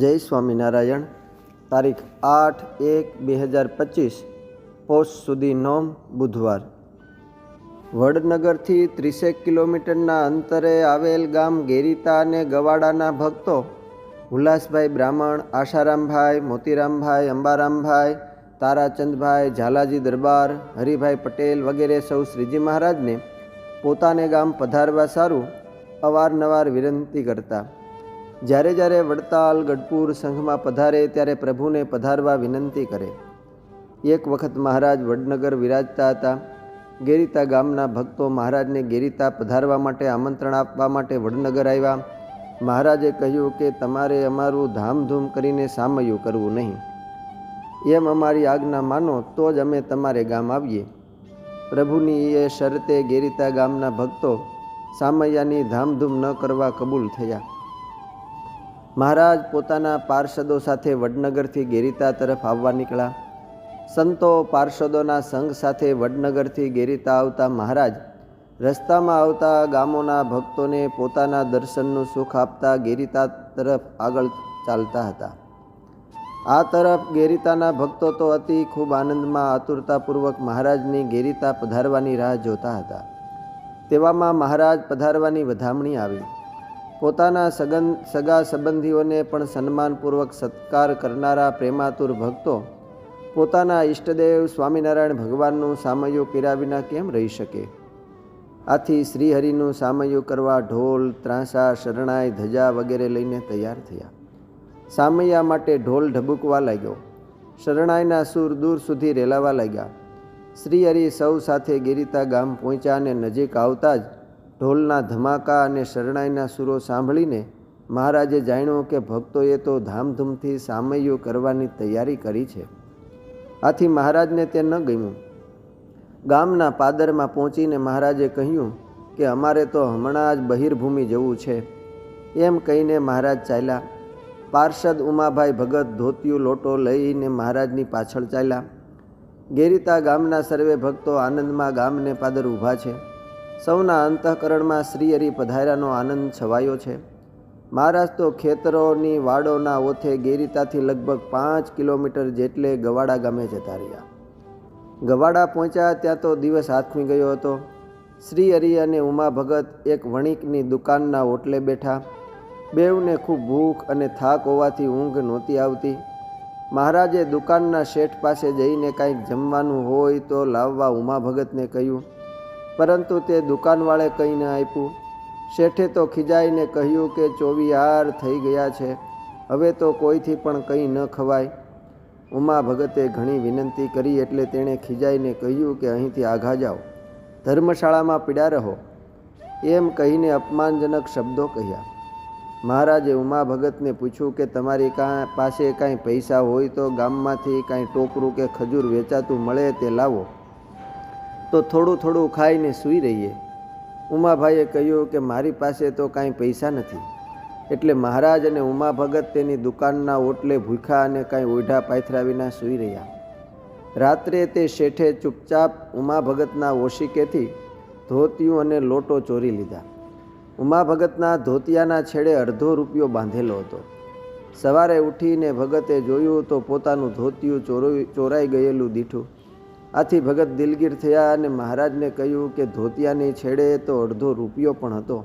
જય સ્વામિનારાયણ. તારીખ આઠ એક બે હજાર પચીસ, પોસ્ટ સુધી નોમ બુધવાર. વડનગરથી ત્રીસેક કિલોમીટરના અંતરે આવેલ ગામ ગેરીતા અને ગવાડાના ભક્તો ઉલ્લાસભાઈ બ્રાહ્મણ, આશારામભાઈ, મોતીરામભાઈ, અંબારામભાઈ, તારાચંદભાઈ, ઝાલાજી દરબાર, હરિભાઈ પટેલ વગેરે સૌ શ્રીજી મહારાજને પોતાને ગામ પધારવા સારું અવારનવાર વિનંતી કરતા. જ્યારે જ્યારે વડતાલ ગઢપુર સંઘમાં પધારે ત્યારે પ્રભુને પધારવા વિનંતી કરે. એક વખત મહારાજ વડનગર વિરાજતા હતા. ગેરીતા ગામના ભક્તો મહારાજને ગેરીતા પધારવા માટે આમંત્રણ આપવા માટે વડનગર આવ્યા. મહારાજે કહ્યું કે તમારે અમારું ધામધૂમ કરીને સામયું કરવું નહીં. એમ અમારી આજ્ઞા માનો તો જ અમે તમારે ગામ આવીએ. પ્રભુની એ શરતે ગેરીતા ગામના ભક્તો સામૈયાની ધામધૂમ ન કરવા કબૂલ થયા. મહારાજ પોતાના પાર્ષદો સાથે વડનગરથી ગેરીતા તરફ આવવા નીકળ્યા. સંતો પાર્ષદોના સંઘ સાથે વડનગરથી ગેરીતા આવતા મહારાજ રસ્તામાં આવતા ગામોના ભક્તોને પોતાના દર્શનનું સુખ આપતા ગેરીતા તરફ આગળ ચાલતા હતા. આ તરફ ગેરીતાના ભક્તો તો અતિ ખૂબ આનંદમાં આતુરતાપૂર્વક મહારાજની ગેરીતા પધારવાની રાહ જોતા હતા. તેવામાં મહારાજ પધારવાની વધામણી આવી. પોતાના સગન, સગા સંબંધીઓને પણ સન્માનપૂર્વક સત્કાર કરનારા પ્રેમાતુર ભક્તો પોતાના ઈષ્ટદેવ સ્વામિનારાયણ ભગવાનનું સામયું કર્યા વિના કેમ રહી શકે? આથી શ્રીહરિનું સામયું કરવા ઢોલ, ત્રાંસા, શરણાઈ, ધજા વગેરે લઈને તૈયાર થયા. સામૈયા માટે ઢોલ ઢબુકવા લાગ્યો. શરણાઈના સૂર દૂર સુધી રેલાવા લાગ્યા. શ્રીહરિ સૌ સાથે ગિરિતા ગામ પહોંચ્યા અને નજીક આવતા જ ઢોલના ધમાકા અને શરણાઈના સૂરો સાંભળીને મહારાજે જાણ્યું કે ભક્તોએ તો ધામધૂમથી સામૈયું કરવાની તૈયારી કરી છે. આથી મહારાજને તે ન ગમ્યું. ગામના પાદરમાં પહોંચીને મહારાજે કહ્યું કે અમારે તો હમણાં જ બહિર્ભૂમિ જવું છે. એમ કહીને મહારાજ ચાલ્યા. પાર્ષદ ઉમાભાઈ ભગત ધોતિયું લોટો લઈને મહારાજની પાછળ ચાલ્યા. ગેરીતા ગામના સર્વે ભક્તો આનંદમાં ગામને પાદર ઊભા છે. સૌના અંતઃકરણમાં શ્રીહરિ પધાર્યાનો આનંદ છવાયો છે. મહારાજ તો ખેતરોની વાડોના ઓથે ગેરીતાથી લગભગ પાંચ કિલોમીટર જેટલે ગવાડા ગામે જતા રહ્યા. ગવાડા પહોંચ્યા ત્યાં તો દિવસ હાથમી ગયો હતો. શ્રી હરિ અને ઉમા ભગત એક વણિકની દુકાનના ઓટલે બેઠા. બેઉને ખૂબ ભૂખ અને થાક હોવાથી ઊંઘ નહોતી આવતી. મહારાજે દુકાનના શેઠ પાસે જઈને કાંઈક જમવાનું હોય તો લાવવા ઉમા ભગતને કહ્યું પરંતુ તે દુકાનવાળે કંઈ ન આપ્યું, શેઠે તો ખીજાઈને કહ્યું કે ચોવીહાર થઈ ગયા છે, હવે તો કોઈથી પણ કંઈ ન ખવાય. ઉમા ભગતે ઘણી વિનંતી કરી એટલે તેણે ખીજાઈને કહ્યું કે અહીંથી આઘા જાઓ, ધર્મશાળામાં પીડા રહો, એમ કહીને અપમાનજનક શબ્દો કહ્યા. મહારાજે ઉમા ભગતને પૂછ્યું કે તમારી કાં પાસે કાંઈ પૈસા હોય તો ગામમાંથી કાંઈ ટોકરું કે ખજૂર વેચાતું મળે તે લાવો. તો થોડું થોડું ખાઈને સૂઈ રહીએ. ઉમાભાઈએ કહ્યું કે મારી પાસે તો કાંઈ પૈસા નથી. એટલે મહારાજ અને ઉમા ભગત તેની દુકાનના ઓટલે ભૂખ્યા અને કાંઈ ઓઢા પાથરા વિના સૂઈ રહ્યા. રાત્રે તે શેઠે ચૂપચાપ ઉમા ભગતના ઓશિકેથી ધોતિયું અને લોટો ચોરી લીધા. ઉમા ભગતના ધોતિયાના છેડે અડધો રૂપિયો બાંધેલો હતો. સવારે ઉઠીને ભગતે જોયું તો પોતાનું ધોતિયું ચોરોઈ ચોરાઈ ગયેલું દીઠું આથી ભગત દિલગીર થયા અને મહારાજને કહ્યું કે ધોતિયાની છેડે તો અડધો રૂપિયો પણ હતો.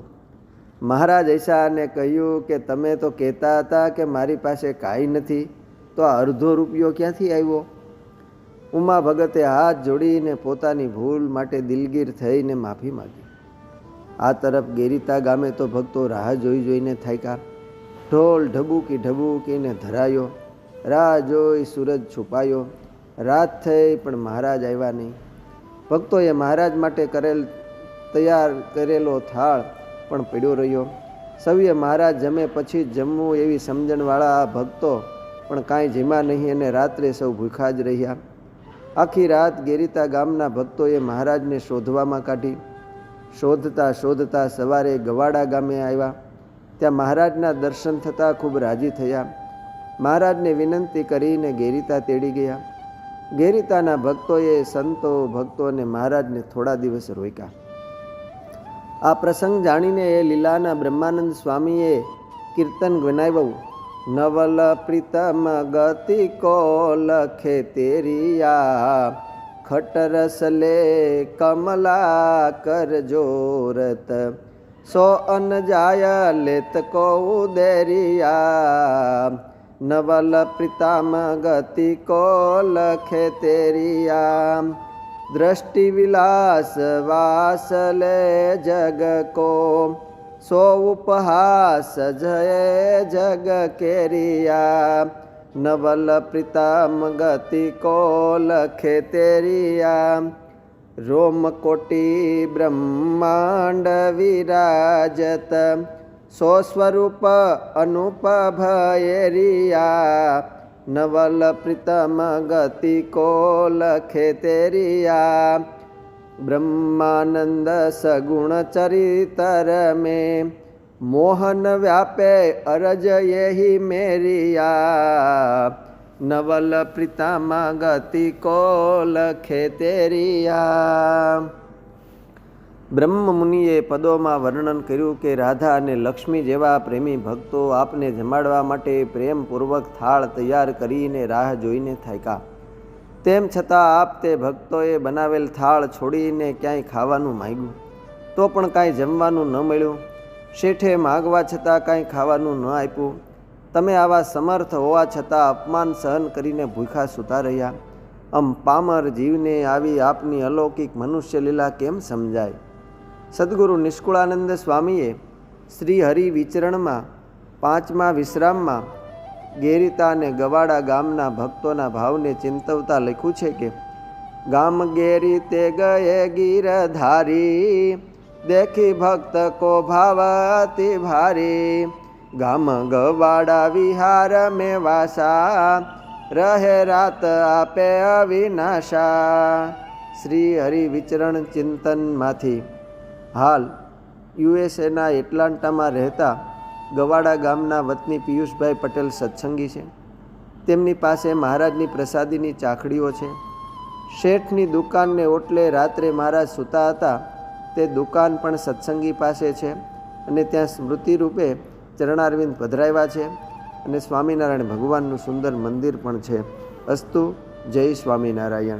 મહારાજ ઐશાને કહ્યું કે તમે તો કહેતા હતા કે મારી પાસે કાંઈ નથી, તો આ અડધો રૂપિયો ક્યાંથી આવ્યો? ઉમા ભગતે હાથ જોડીને પોતાની ભૂલ માટે દિલગીર થઈને માફી માગી. આ તરફ ગેરીતા ગામે તો ભક્તો રાહ જોઈ જોઈને થાક્યા. ઢોલ ઢબુકી ઢબુકીને ધરાયો. રાહ જોઈ સૂરજ છુપાયો. રાત થઈ, પણ મહારાજ આવ્યા નહીં. ભક્તોએ મહારાજ માટે કરેલ, તૈયાર કરેલો થાળ પણ પડ્યો રહ્યો. સૌએ મહારાજ જમે પછી જમવું એવી સમજણવાળા આ ભક્તો પણ કાંઈ જીમા નહીં અને રાત્રે સૌ ભૂખા જ રહ્યા. આખી રાત ગેરીતા ગામના ભક્તોએ મહારાજને શોધવામાં કાઢી. શોધતા શોધતા સવારે ગવાડા ગામે આવ્યા. ત્યાં મહારાજના દર્શન થતાં ખૂબ રાજી થયા. મહારાજને વિનંતી કરીને ગેરીતા તેડી ગયા. ગેરીતાના ભક્તોએ સંતો ભક્તો અને મહારાજને થોડા દિવસ રોક્યા. આ પ્રસંગ જાણીને એ લીલાના બ્રહ્માનંદ સ્વામીએ કીર્તન ગણાવ્યું નવલ પ્રીતમ ગતિ કો લખે તેરિયા ખટરસ લે કમલા કર જોરત. સો અન જાય લેત કો ઉદેરિયા नवल प्रीताम गति को लखे तेरिया दृष्टि विलास वास ले जग को सो उपहास जय जग केरिया नवल प्रीताम गति को लखे तेरिया रोम कोटि ब्रह्मांड विराजत સોસ્વરૂપ અનુપ ભયેરિયા નવલ પ્રીતમ ગતિ કોલ ખેતેરિયા બ્રહ્માનંદ સગુણ ચરિતર મે મોહન વ્યાપે અરજ યહી મેરિયા નવલ પ્રીતમ ગતિ કોલ ખેતેરિયા બ્રહ્મ મુનિએ પદોમાં વર્ણન કર્યું કે રાધા અને લક્ષ્મી જેવા પ્રેમી ભક્તો આપને જમાડવા માટે પ્રેમપૂર્વક થાળ તૈયાર કરીને રાહ જોઈને થાક્યા તેમ છતાં આપ તે ભક્તોએ બનાવેલ થાળ છોડીને ક્યાંય ખાવાનું માગ્યું. તો પણ કાંઈ જમવાનું ન મળ્યું. શેઠે માગવા છતાં કાંઈ ખાવાનું ન આપ્યું. તમે આવા સમર્થ હોવા છતાં અપમાન સહન કરીને ભૂખા સૂતા રહ્યા. આમ પામર જીવને આવી આપની અલૌકિક મનુષ્યલીલા કેમ સમજાય? સદગુરુ નિષ્કુળાનંદ સ્વામીએ શ્રી હરિ વિચરણમાં, પાંચમા વિશ્રામમાં, ગેરિતા અને ગવાડા ગામના ભક્તોના ભાવને ચિંતવતા લખ્યું છે કે, ગામ ગેરી તે ગયે ગીરધારી, દેખી ભક્ત કો ભાવતી ભારી. ગામ ગવાડા વિહાર મેં વાસા, રહે રાત આપે અવિનાશા. શ્રી હરિ વિચરણ ચિંતનમાંથી હાલ, યુએસએના એટલાન્ટામાં રહેતા ગવાડા ગામના વતની પિયુષભાઈ પટેલ સત્સંગી છે. તેમની પાસે મહારાજની પ્રસાદીની ચાખડીઓ છે. શેઠની દુકાનને ઓટલે રાત્રે મહારાજ સૂતા હતા, તે દુકાન પણ સત્સંગી પાસે છે અને ત્યાં સ્મૃતિ રૂપે ચરણારવિંદ પધરાવ્યા છે અને સ્વામિનારાયણ ભગવાનનું સુંદર મંદિર પણ છે. અસ્તુ, જય સ્વામિનારાયણ.